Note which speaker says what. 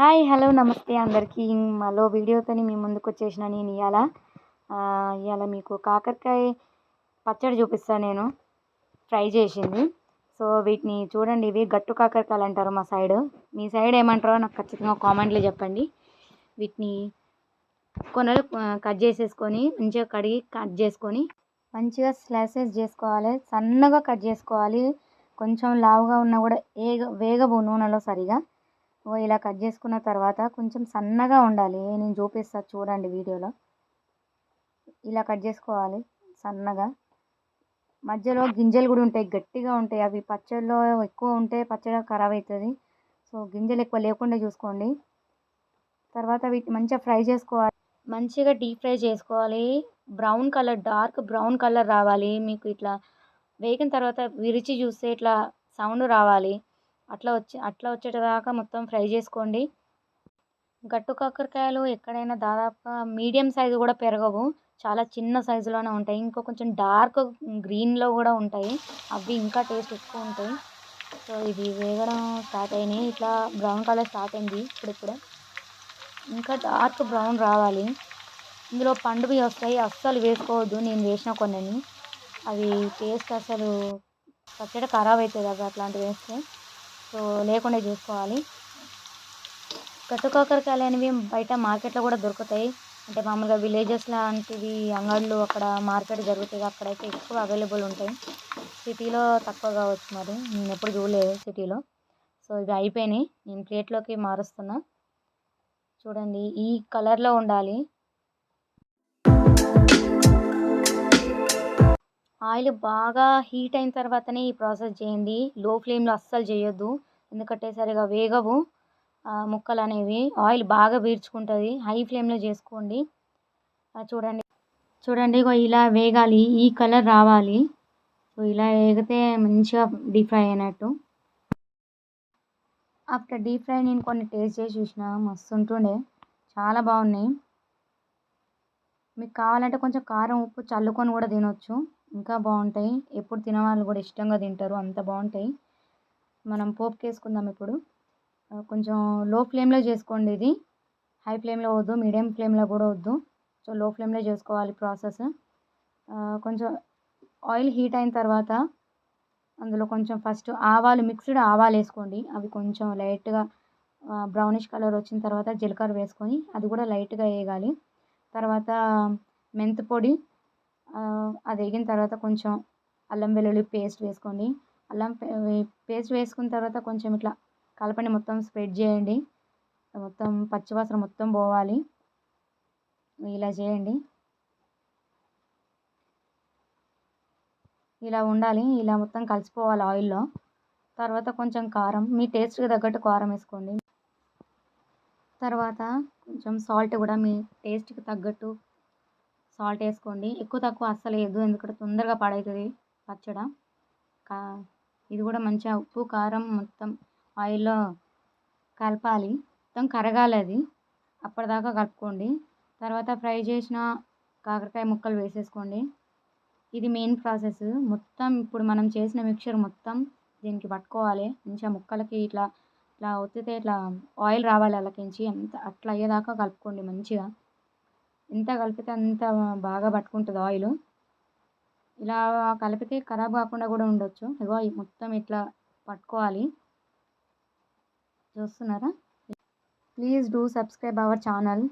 Speaker 1: Hi hello నమస్తే అందరికీ. మరో వీడియోతోని మీ ముందుకు వచ్చేసిన నేను ఇవాళ ఇవాళ మీకు కాకరకాయ పచ్చడి చూపిస్తాను నేను. ఫ్రై చేసింది. సో వీటిని చూడండి ఇవి గట్టు కాకరకాయలు అంటారు మా సైడ్. మీ సైడ్ ఏమంటారో నాకు ఖచ్చితంగా కామెంట్లో చెప్పండి. వీటిని కొనలు కట్ చేసేసుకొని మంచిగా కడిగి కట్ చేసుకొని మంచిగా స్లైసెస్ చేసుకోవాలి. సన్నగా కట్ చేసుకోవాలి. కొంచెం లావుగా ఉన్నా కూడా ఏగ వేగవు నూనెలో సరిగా. ఇలా కట్ చేసుకున్న తర్వాత కొంచెం సన్నగా ఉండాలి. నేను చూపిస్తా చూడండి వీడియోలో. ఇలా కట్ చేసుకోవాలి సన్నగా. మధ్యలో గింజలు కూడా ఉంటాయి గట్టిగా ఉంటాయి. అవి పచ్చడిలో ఎక్కువ ఉంటే పచ్చడి ఖరాబ్ అవుతుంది. సో గింజలు ఎక్కువ లేకుండా చూసుకోండి. తర్వాత వీటిని మంచిగా ఫ్రై చేసుకోవాలి. మంచిగా డీప్ ఫ్రై చేసుకోవాలి. Brown colour dark brown colour రావాలి. మీకు ఇట్లా వేగిన తర్వాత విరిచి చూస్తే ఇట్లా సౌండ్ రావాలి. అట్లా వచ్చి అట్లా వచ్చేటదాకా మొత్తం ఫ్రై చేసుకోండి. గట్టు కాకరకాయలు ఎక్కడైనా దాదాపుగా మీడియం సైజు కూడా పెరగవు. చాలా చిన్న సైజులోనే ఉంటాయి. ఇంకా కొంచెం డార్క్ గ్రీన్లో కూడా ఉంటాయి. అవి ఇంకా టేస్ట్ ఎక్కువ ఉంటాయి. సో ఇవి వేగడం స్టార్ట్ అయినాయి. ఇట్లా బ్రౌన్ కలర్ స్టార్ట్ అయింది ఇప్పుడిప్పుడే. ఇంకా డార్క్ బ్రౌన్ రావాలి. ఇందులో పండువి వస్తాయి. అస్సలు వేసుకోవద్దు. నేను వేసిన కొన్ని అవి టేస్ట్ అసలు పచ్చడి ఖరాబ్ అవుతుంది అవి అట్లాంటివి వేస్తే. లేకుండా చూసుకోవాలి. గట్టు అనేవి బయట మార్కెట్లో కూడా దొరుకుతాయి. అంటే మామూలుగా విలేజెస్ లాంటివి అంగళ్ళు అక్కడ మార్కెట్ జరుగుతాయి. అక్కడైతే ఎక్కువ అవైలబుల్ ఉంటాయి. సిటీలో తక్కువ కావచ్చు మరి. నేను ఎప్పుడు చూడలేదు సిటీలో. సో ఇవి అయిపోయినాయి. నేను ప్లేట్లోకి మారుస్తున్నా. చూడండి ఈ కలర్లో ఉండాలి. ఆయిల్ బాగా హీట్ అయిన తర్వాతనే ఈ ప్రాసెస్ చేయండి. లో ఫ్లేమ్లో అస్సలు చేయొద్దు. ఎందుకంటే సరిగా వేగవు. ముక్కలు అనేవి ఆయిల్ బాగా పీల్చుకుంటుంది. హై ఫ్లేమ్లో చేసుకోండి. చూడండి. చూడండి ఇలా వేగాలి. ఈ కలర్ రావాలి. సో ఇలా వేగితే మంచిగా డీప్ ఫ్రై అయినట్టు. ఆఫ్టర్ డీప్ ఫ్రై నేను కొన్ని టేస్ట్ చేసి చూసిన. మస్తు ఉంటుండే చాలా బాగున్నాయి. మీకు కావాలంటే కొంచెం కారం ఉప్పు చల్లుకొని కూడా తినొచ్చు. ఇంకా బాగుంటాయి. ఎప్పుడు తినవాళ్ళు కూడా ఇష్టంగా తింటారు. అంత బాగుంటాయి. మనం పోపుకి వేసుకుందాం ఇప్పుడు కొంచెం లో ఫ్లేమ్లో చేసుకోండి ఇది. హై ఫ్లేమ్లో వద్దు. మీడియం ఫ్లేమ్లో కూడా వద్దు. సో లో ఫ్లేమ్లో చేసుకోవాలి ప్రాసెస్. కొంచెం ఆయిల్ హీట్ అయిన తర్వాత అందులో కొంచెం ఫస్ట్ ఆవాలు మిక్స్డ్ ఆవాలు వేసుకోండి. అవి కొంచెం లైట్గా బ్రౌనిష్ కలర్ వచ్చిన తర్వాత జీలకర్ర వేసుకొని అది కూడా లైట్గా వేయగాలి తర్వాత మెంతి పొడి అది వేగిన తర్వాత కొంచెం అల్లం వెల్లుల్లి పేస్ట్ వేసుకోండి. అల్లం పేస్ట్ వేసుకున్న తర్వాత కొంచెం ఇట్లా కలపండి మొత్తం స్ప్రెడ్ చేయండి. మొత్తం పచ్చివాసన మొత్తం పోవాలి. ఇలా చేయండి. ఇలా ఉండాలి. ఇలా మొత్తం కలిసిపోవాలి ఆయిల్లో. తర్వాత కొంచెం కారం మీ టేస్ట్కి తగ్గట్టు కారం వేసుకోండి. తర్వాత కొంచెం సాల్ట్ కూడా మీ టేస్ట్కి తగ్గట్టు సాల్ట్ వేసుకోండి. ఎక్కువ తక్కువ అస్సలు వేయద్దు. ఎందుకంటే తొందరగా పాడవుతుంది పచ్చడ. కా ఇది కూడా మంచిగా ఉప్పు కారం మొత్తం ఆయిల్లో కలపాలి. మొత్తం కరగాలి అది. అప్పటిదాకా కలుపుకోండి. తర్వాత ఫ్రై చేసిన కాకరకాయ ముక్కలు వేసేసుకోండి. ఇది మెయిన్ ప్రాసెస్. మొత్తం ఇప్పుడు మనం చేసిన మిక్చర్ మొత్తం దీనికి పట్టుకోవాలి. మంచిగా ముక్కలకి ఇట్లా ఇట్లా ఒత్తితే ఇట్లా ఆయిల్ రావాలి అలాకించి. అంత అట్లా అయ్యేదాకా కలుపుకోండి మంచిగా. ఎంత కలిపితే అంత బాగా పట్టుకుంటుంది ఆయిల్ ఇలా కలిపితే ఖరాబ్ కాకుండా కూడా ఉండొచ్చు. ఇగో మొత్తం ఇట్లా పట్టుకోవాలి. చూస్తున్నారా? Please do subscribe our channel